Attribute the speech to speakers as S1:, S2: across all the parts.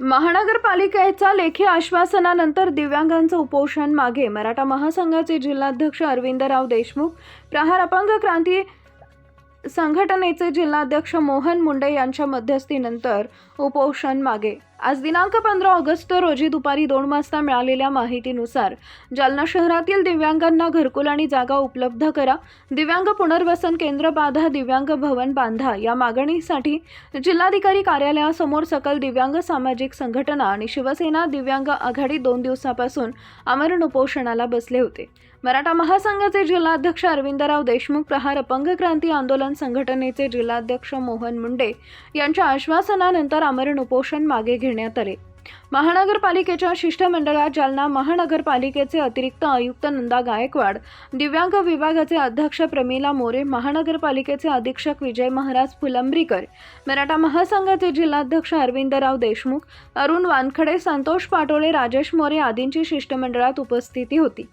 S1: महानगरपालिकेचा लेखी आश्वासनानंतर दिव्यांगांचं उपोषण मागे मराठा महासंघाचे जिल्हाध्यक्ष अरविंदराव देशमुख प्रहार अपंग क्रांती संघटनेचे जिल्हाध्यक्ष मोहन मुंडे यांच्या मध्यस्थीनंतर उपोषण मागे. आज दिनांक पंधरा ऑगस्ट रोजी दुपारी दोन वाजता मिळालेल्या माहितीनुसार जालना शहरातील दिव्यांगांना घरकुल आणि जागा उपलब्ध करा. दिव्यांग पुनर्वसन केंद्र बाधा दिव्यांग भवन बांधा या मागणीसाठी जिल्हाधिकारी कार्यालयासमोर सकल दिव्यांग सामाजिक संघटना आणि शिवसेना दिव्यांग आघाडी दोन दिवसापासून आमरण उपोषणाला बसले होते. मराठा महासंघाचे जिल्हाध्यक्ष अरविंदराव देशमुख प्रहार अपंग क्रांती आंदोलन संघटनेचे जिल्हाध्यक्ष मोहन मुंडे यांच्या आश्वासनानंतर आमरण उपोषण मागे घेण्यात आले. महानगरपालिकेच्या शिष्टमंडळात जालना महानगरपालिकेचे अतिरिक्त आयुक्त नंदा गायकवाड दिव्यांग विभागाचे अध्यक्ष प्रमिला मोरे महानगरपालिकेचे अधीक्षक विजय महाराज फुलंब्रीकर मराठा महासंघाचे जिल्हाध्यक्ष अरविंदराव देशमुख अरुण वानखडे संतोष पाटोळे राजेश मोरे आदींची शिष्टमंडळात उपस्थिती होती.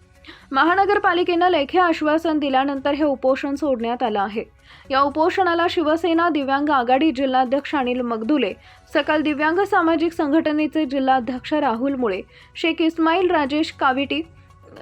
S1: महानगरपालिकेनं लेखी आश्वासन दिल्यानंतर हे उपोषण सोडण्यात आलं आहे. या उपोषणाला शिवसेना दिव्यांग आघाडी जिल्हाध्यक्ष अनिल मगदुले सकल दिव्यांग सामाजिक संघटनेचे जिल्हाध्यक्ष राहुल मुळे शेख इस्माईल राजेश काविटी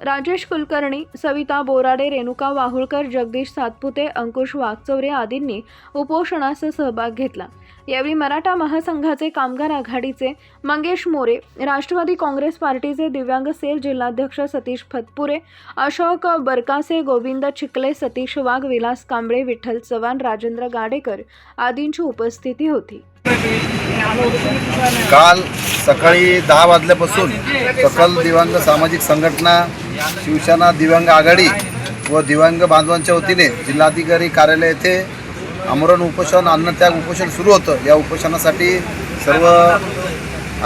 S1: राजेश कुलकर्णी सविता बोराडे रेणुका वाहुळकर जगदीश सातपुते अंकुश वागचौरे आदींनी उपोषणास सहभाग घेतला. यावेळी मराठा महासंघाचे कामगार आघाडीचे मंगेश मोरे राष्ट्रवादी काँग्रेस पार्टीचे दिव्यांग सेल जिल्हाध्यक्ष सतीश फतपुरे अशोक बरकासे गोविंद चिखले सतीश वाघ विलास कांबळे विठ्ठल चव्हाण राजेंद्र गाडेकर आदींची उपस्थिती होती.
S2: काल सकाळी दहा वाजल्यापासून सकल दिव्यांग सामाजिक संघटना शिवसेना दिव्यांग आघाडी व दिव्यांग बांधवांच्या वतीने जिल्हाधिकारी कार्यालय येथे आमरण उपोषण अन्नत्याग उपोषण सुरू होतं. या उपोषणासाठी सर्व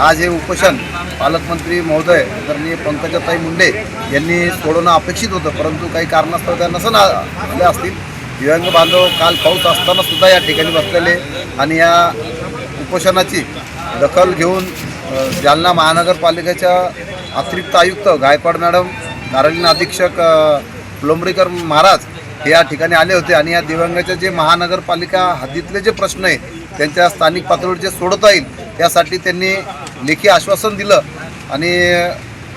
S2: आज हे उपोषण पालकमंत्री महोदय आदरणीय पंकजाताई मुंडे यांनी सोडवणं अपेक्षित होतं. परंतु काही कारणास्तव त्या नसन आले असतील. दिव्यांग बांधव काल पाऊस असताना सुद्धा या ठिकाणी बसलेले आणि या उपोषणाची दखल घेऊन जालना महानगरपालिकेच्या अतिरिक्त आयुक्त गायकवाड मॅडम कार्यालयीन अधीक्षक अ, महाराज हे या ठिकाणी आले होते आणि या दिव्यांगाचे जे महानगरपालिका हद्दीतले जे प्रश्न आहे त्यांच्या स्थानिक पातळीवर जे सोडता येईल यासाठी त्यांनी लेखी आश्वासन दिलं आणि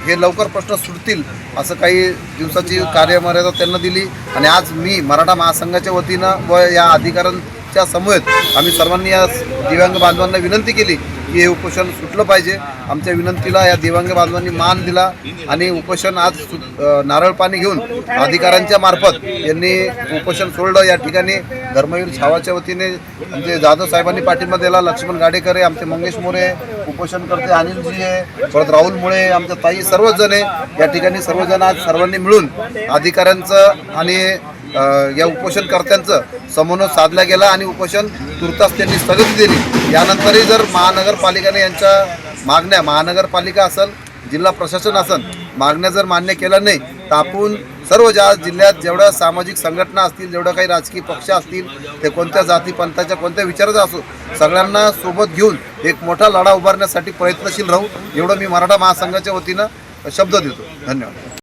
S2: हे लवकर प्रश्न सुटतील असं काही दिवसाची कार्यमर्यादा त्यांना दिली. आणि आज मी मराठा महासंघाच्या वतीनं व या अधिकाऱ्यांच्या समूहात आम्ही सर्वांनी या दिव्यांग बांधवांना विनंती केली हे उपोषण सुटलं पाहिजे. आमच्या विनंतीला या दिव्यांग बांधवांनी मान दिला आणि उपोषण आज सु नारळ पाणी घेऊन अधिकाऱ्यांच्या मार्फत यांनी उपोषण सोडलं. या ठिकाणी धर्मवीर छावाच्या वतीने आमचे जाधव साहेबांनी पाठिंबा दिला. लक्ष्मण गाडेकर आहे आमचे मंगेश मोरे उपोषण करते अनिलजी आहे परत राहुल मुळे आमच्या ताई सर्वच जण आहे. या ठिकाणी सर्वजण आज सर्वांनी मिळून अधिकाऱ्यांचं आणि या उपोषणकर्त्यांचं समन्वय साधला गेला आणि उपोषण तुर्तास त्यांनी स्थगिती दिली. यानंतरही जर महानगरपालिकेने यांच्या मागण्या महानगरपालिका असेल जिल्हा प्रशासन असेल मागण्या जर मान्य केल्या नाही तर आपण सर्व ज्या जिल्ह्यात जेवढ्या सामाजिक संघटना असतील जेवढ्या काही राजकीय पक्ष असतील ते कोणत्या जाती पंथाच्या कोणत्या विचाराचा असो सगळ्यांना सोबत घेऊन एक मोठा लढा उभारण्यासाठी प्रयत्नशील राहू एवढं मी मराठा महासंघाच्या वतीनं शब्द देतो. धन्यवाद.